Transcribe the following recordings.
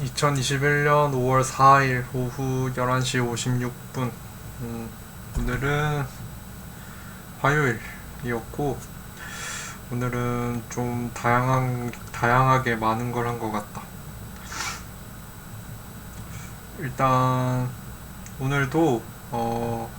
2021년 5월 4일 오후 11시 56분. 음, 오늘은 화요일이었고, 오늘은 좀 다양한, 다양하게 많은 걸 한 것 같다. 일단, 오늘도, 어,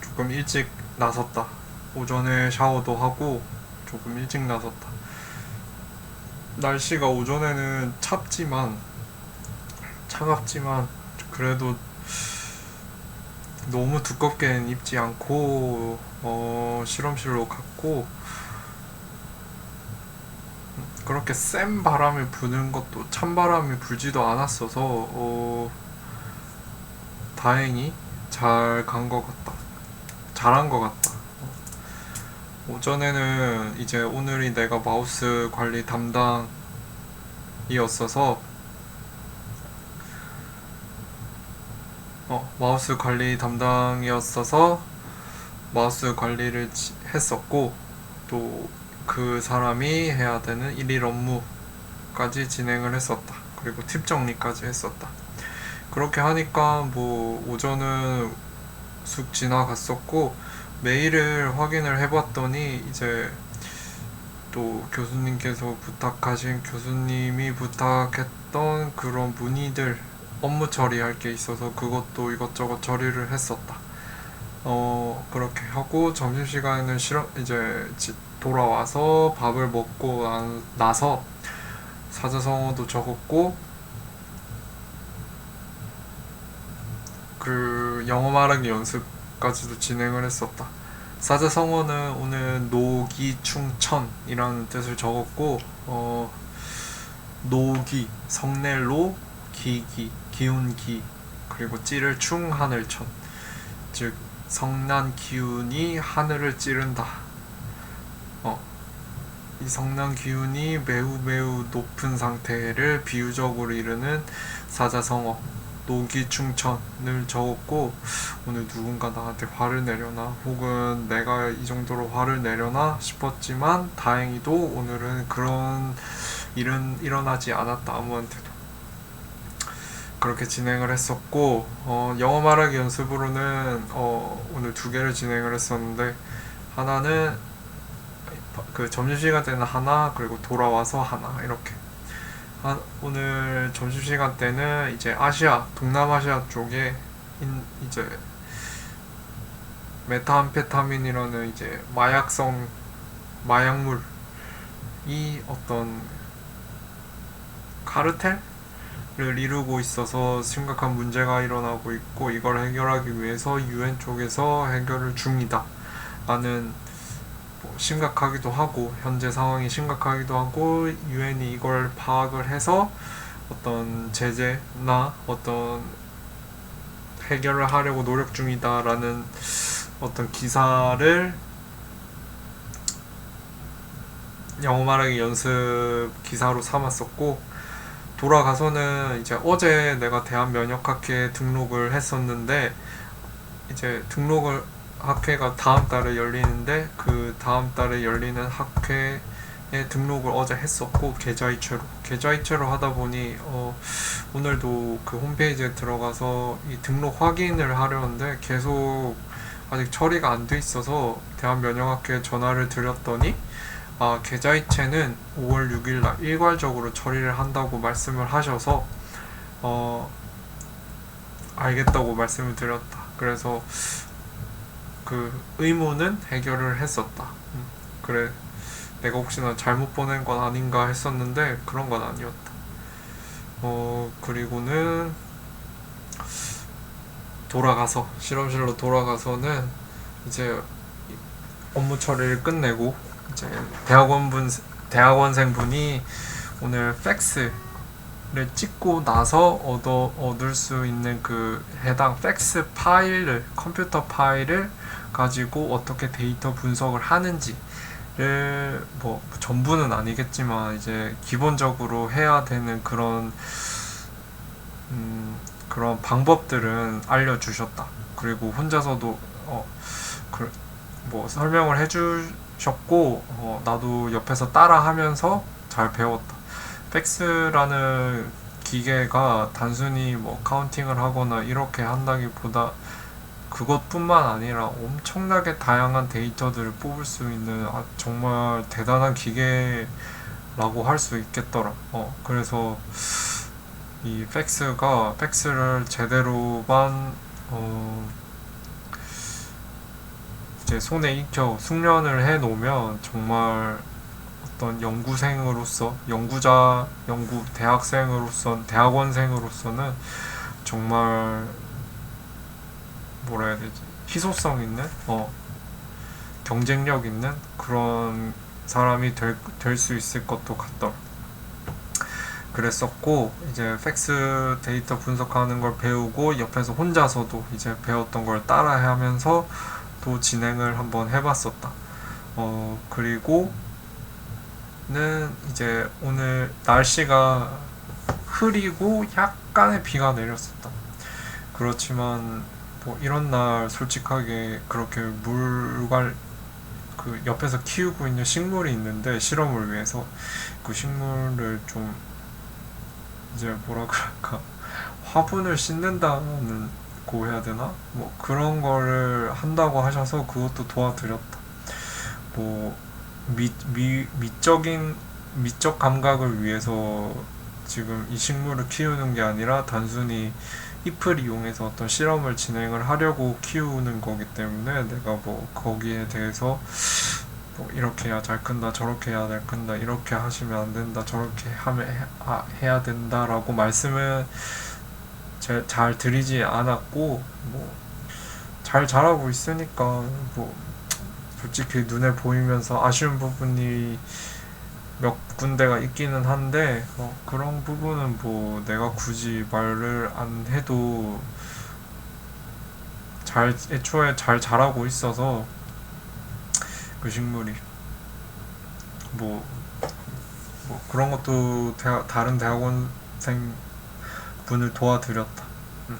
조금 일찍 나섰다. 오전에 샤워도 하고, 조금 일찍 나섰다. 날씨가 오전에는 찹지만 차갑지만 그래도 너무 두껍게는 입지 않고 어, 실험실로 갔고 그렇게 센 바람이 부는 것도 찬바람이 불지도 않았어서 어, 다행히 잘 간 것 같다. 잘한 것 같다. 오전에는 이제 오늘이 내가 마우스 관리 담당이었어서 어, 마우스 관리 담당이었어서 마우스 관리를 지- 했었고 또 그 사람이 해야 되는 일일 업무까지 진행을 했었다. 그리고 팁 정리까지 했었다. 그렇게 하니까 뭐 오전은 쑥 지나갔었고 메일을 확인을 해봤더니 이제 또 교수님께서 부탁하신 교수님이 부탁했던 그런 문의들 업무 처리할 게 있어서 그것도 이것저것 처리를 했었다. 어 그렇게 하고 점심시간에는 이제 지- 돌아와서 밥을 먹고 난- 나서 사자성어도 적었고 그 영어 말하기 연습 까지도 진행을 했었다. 사자 성어는 오늘 노기충천이라는 뜻을 적었고 어 노기 성낼로 기기 기운기 그리고 찌를 충 하늘천 즉 성난 기운이 하늘을 찌른다. 어. 이 성난 기운이 매우 매우 높은 상태를 비유적으로 이르는 사자성어 노기충천을 적었고 오늘 누군가 나한테 화를 내려나 혹은 내가 이 정도로 화를 내려나 싶었지만 다행히도 오늘은 그런 일은 일어나지 않았다 아무한테도. 그렇게 진행을 했었고 어, 영어 말하기 연습으로는 어, 오늘 두 개를 진행을 했었는데 하나는 그 점심시간 때는 하나 그리고 돌아와서 하나 이렇게 한, 오늘 점심시간 때는 이제 아시아 동남아시아 쪽에 인, 이제 메타암페타민이라는 이제 마약성 마약물이 어떤 카르텔을 이루고 있어서 심각한 문제가 일어나고 있고 이걸 해결하기 위해서 유엔 쪽에서 해결을 중이다. 라는 뭐 심각하기도 하고 현재 상황이 심각하기도 하고 유엔이 이걸 파악을 해서 어떤 제재나 어떤 해결을 하려고 노력 중이다라는 어떤 기사를 영어 말하기 연습 기사로 삼았었고 돌아가서는 이제 어제 내가 대한 면역학회 등록을 했었는데 이제 등록을 학회가 다음 달에 열리는데 그 다음 달에 열리는 학회에 등록을 어제 했었고 계좌이체로 계좌이체로 하다 보니 어 오늘도 그 홈페이지에 들어가서 이 등록 확인을 하려는데 계속 아직 처리가 안 돼 있어서 대한면역학회에 전화를 드렸더니 아 계좌이체는 5월 6일 날 일괄적으로 처리를 한다고 말씀을 하셔서 어 알겠다고 말씀을 드렸다. 그래서 그 의무는 해결을 했었다. 음, 그래 내가 혹시나 잘못 보낸 건 아닌가 했었는데 그런 건 아니었다. 어 그리고는 돌아가서 실험실로 돌아가서는 이제 업무 처리를 끝내고 이제 대학원분 대학원생 분이 오늘 팩스 를 찍고 나서 얻어 얻을 수 있는 그 해당 팩스 파일을 컴퓨터 파일을 가지고 어떻게 데이터 분석을 하는지를 뭐 전부는 아니겠지만 이제 기본적으로 해야 되는 그런 음, 그런 방법들은 알려주셨다. 그리고 혼자서도 어, 그, 뭐 설명을 해주셨고 어, 나도 옆에서 따라하면서 잘 배웠다. 팩스라는 기계가 단순히 뭐 카운팅을 하거나 이렇게 한다기보다 그것뿐만 아니라 엄청나게 다양한 데이터들을 뽑을 수 있는 아, 정말 대단한 기계라고 할 수 있겠더라. 어, 그래서 이 팩스가 팩스를 제대로만 어, 이제 손에 익혀 숙련을 해 놓으면 정말 어떤 연구생으로서 연구자 연구 대학생으로서 대학원생으로서는 정말 뭐라 해야 되지 희소성 있는 어 경쟁력 있는 그런 사람이 될될수 있을 것도 같더라. 그랬었고 이제 팩스 데이터 분석하는 걸 배우고 옆에서 혼자서도 이제 배웠던 걸 따라하면서 또 진행을 한번 해봤었다. 어 그리고 는 이제 오늘 날씨가 흐리고 약간의 비가 내렸었다. 그렇지만 뭐 이런 날 솔직하게 그렇게 물갈 그 옆에서 키우고 있는 식물이 있는데 실험을 위해서 그 식물을 좀 이제 뭐라 그럴까? 화분을 씻는다는 고 해야 되나? 뭐 그런 거를 한다고 하셔서 그것도 도와드렸다. 뭐 미, 미, 미적인 미적 감각을 위해서 지금 이 식물을 키우는 게 아니라 단순히 잎을 이용해서 어떤 실험을 진행을 하려고 키우는 거기 때문에 내가 뭐 거기에 대해서 뭐 이렇게 해야 잘 큰다 저렇게 해야 잘 큰다 이렇게 하시면 안 된다 저렇게 하면 해, 아, 해야 된다라고 말씀을 제, 잘 드리지 않았고 뭐 잘 자라고 있으니까 뭐 솔직히 눈에 보이면서 아쉬운 부분이 몇 군데가 있기는 한데 어, 그런 부분은 뭐 내가 굳이 말을 안 해도 잘 애초에 잘 자라고 있어서 그 식물이 뭐, 뭐 그런 것도 대학, 다른 대학원생 분을 도와드렸다. 음.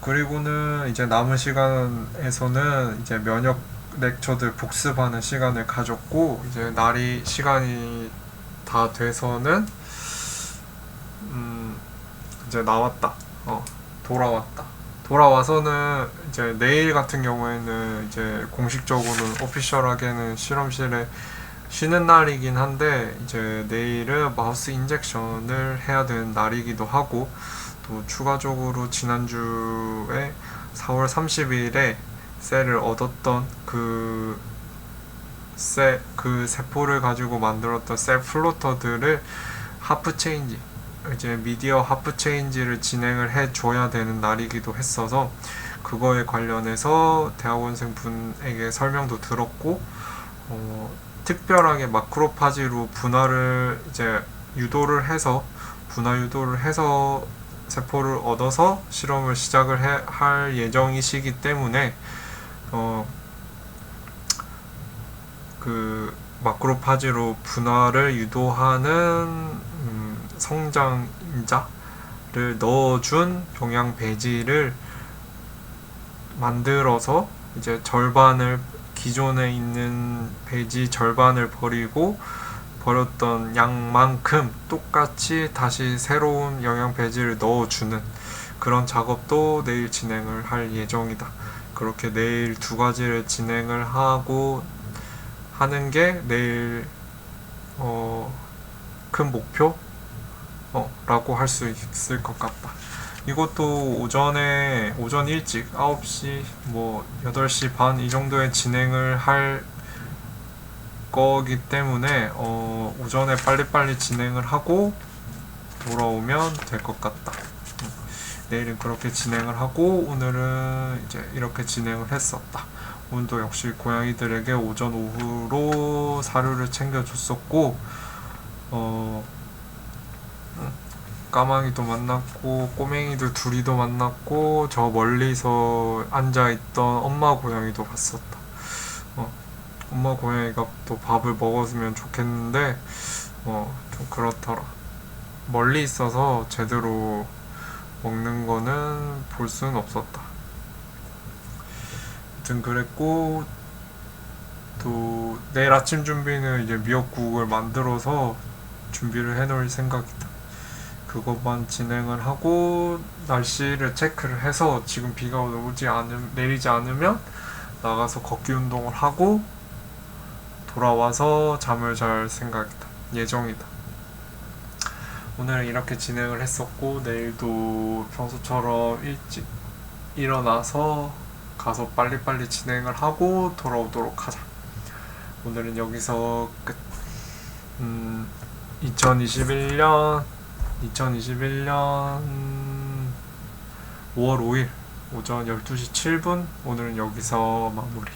그리고는 이제 남은 시간에서는 이제 면역 렉처들 복습하는 시간을 가졌고 이제 날이 시간이 다 돼서는 음 이제 나왔다. 어 돌아왔다. 돌아와서는 이제 내일 같은 경우에는 이제 공식적으로는 오피셜하게는 실험실에 쉬는 날이긴 한데 이제 내일은 마우스 인젝션을 해야 되는 날이기도 하고 또 추가적으로 지난주에 4월 30일에 셀을 얻었던 그 셀, 그 세포를 가지고 만들었던 셀 플로터들을 하프 체인지, 이제 미디어 하프 체인지를 진행을 해 줘야 되는 날이기도 했어서 그거에 관련해서 대학원생 분에게 설명도 들었고, 어, 특별하게 마크로파지로 분할을 이제 유도를 해서 분할 유도를 해서 세포를 얻어서 실험을 시작을 해, 할 예정이시기 때문에 어, 그 마크로파지로 분할을 유도하는 음, 성장인자를 넣어준 영양 배지를 만들어서 이제 절반을 기존에 있는 배지 절반을 버리고 버렸던 양만큼 똑같이 다시 새로운 영양 배지를 넣어주는 그런 작업도 내일 진행을 할 예정이다. 그렇게 내일 두 가지를 진행을 하고 하는 게 내일 어, 큰 목표 어, 라고 할 수 있을 것 같다. 이것도 오전에 오전 일찍 9시 뭐 8시 반 이 정도에 진행을 할 거기 때문에 어, 오전에 빨리빨리 진행을 하고 돌아오면 될 것 같다. 내일은 그렇게 진행을 하고 오늘은 이제 이렇게 진행을 했었다. 오늘도 역시 고양이들에게 오전 오후로 사료를 챙겨줬었고 어 까망이도 만났고 꼬맹이들 둘이도 만났고 저 멀리서 앉아있던 엄마 고양이도 봤었다. 어, 엄마 고양이가 또 밥을 먹었으면 좋겠는데 어, 좀 그렇더라. 멀리 있어서 제대로 먹는 거는 볼 수는 없었다. 아무튼 그랬고 또 내일 아침 준비는 이제 미역국을 만들어서 준비를 해놓을 생각이다. 그것만 진행을 하고 날씨를 체크를 해서 지금 비가 오지 않음 내리지 않으면 나가서 걷기 운동을 하고 돌아와서 잠을 잘 생각이다 예정이다 오늘 이렇게 진행을 했었고 내일도 평소처럼 일찍 일어나서 가서 빨리빨리 진행을 하고 돌아오도록 하자. 오늘은 여기서 끝. 음, 2021년 2021년 5월 5일 오전 12시 7분. 오늘은 여기서 마무리